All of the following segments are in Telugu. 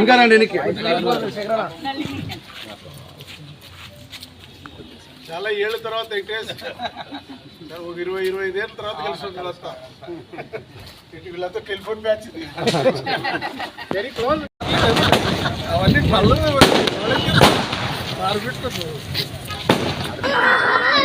ఇంకా రండి. చాలా ఏళ్ళ తర్వాత ఒక ఇరవై ఇరవై ఐదేళ్ళ తర్వాత కలిసి వీళ్ళంతా వీళ్ళంతా టెలిఫోన్ ఇది. వెరీ క్లోజ్ అవన్నీ పళ్ళు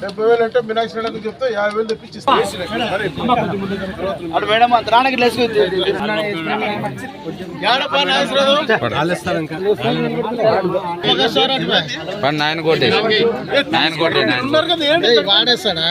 డెబ్బై వేలు అంటే మీనాక్షి నెలకు చెప్తే యాభై వేలు తెప్పించిస్తా మరి అటు మేడం అంత రానకి గ్లాస్ ఏడప్పా నాగేశ్వరరావు? ఒకసారి అటు రా. పని నాయన కొట్టే నాయన వాడేస్తాడా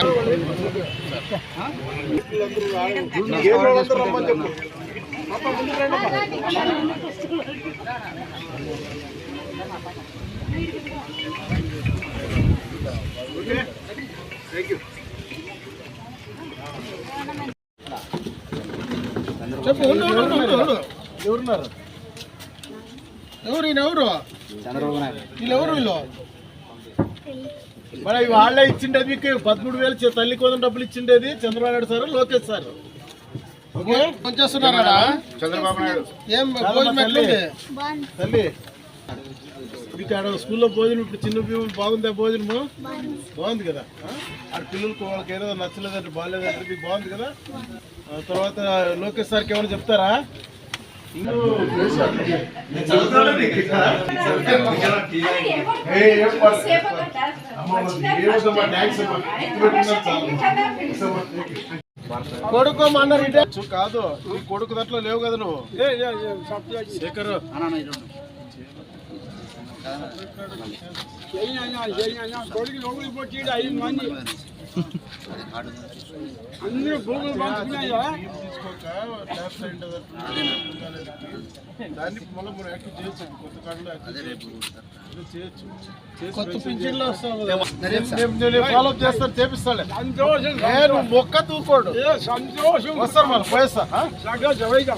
చెప్పు. ఎవరున్నారు ఎవరు ఈయన ఎవరు వీళ్ళు ఎవరు వీళ్ళు మరి వాళ్ళే ఇచ్చిండేది మీకు పదమూడు వేలు తల్లి కోసం డబ్బులు ఇచ్చిండేది చంద్రబాబు నాయుడు సార్ లోకేష్ సార్ పనిచేస్తున్నారా చంద్రబాబు నాయుడు. ఏం భోజనం ఎట్లుంది? తల్లి. మీకు ఆడ స్కూల్లో భోజనం ఇప్పుడు చిన్న భీములు బాగుందా భోజనము? బాగుంది కదా. ఆ? ఆడ పిల్లలకు వాళ్ళకి ఏదో నచ్చలేదంటే బాగాలేదంటే మీకు బాగుంది కదా? తర్వాత లోకేష్ సార్కి ఏమైనా చెప్తారా? కొడుకు రిటైర్ కాదు నీ కొడుకు దాంట్లో లేవు కదా నువ్వు. శేఖర్. ఉంటుంది అట్లా. దాన్ని మళ్ళీ మనం యాక్టివ్ చేయొచ్చు కొత్త కార్డులో యాక్టివ్ చేయొచ్చు. కొత్త పింఛన్లో వస్తావు ఫాలో చేస్తాను చేపిస్తాలే నేను మొక్క తూకోడు. సంతోషం. వస్తారు మళ్ళీ పోయేస్తా ఆ? సగ జవైగా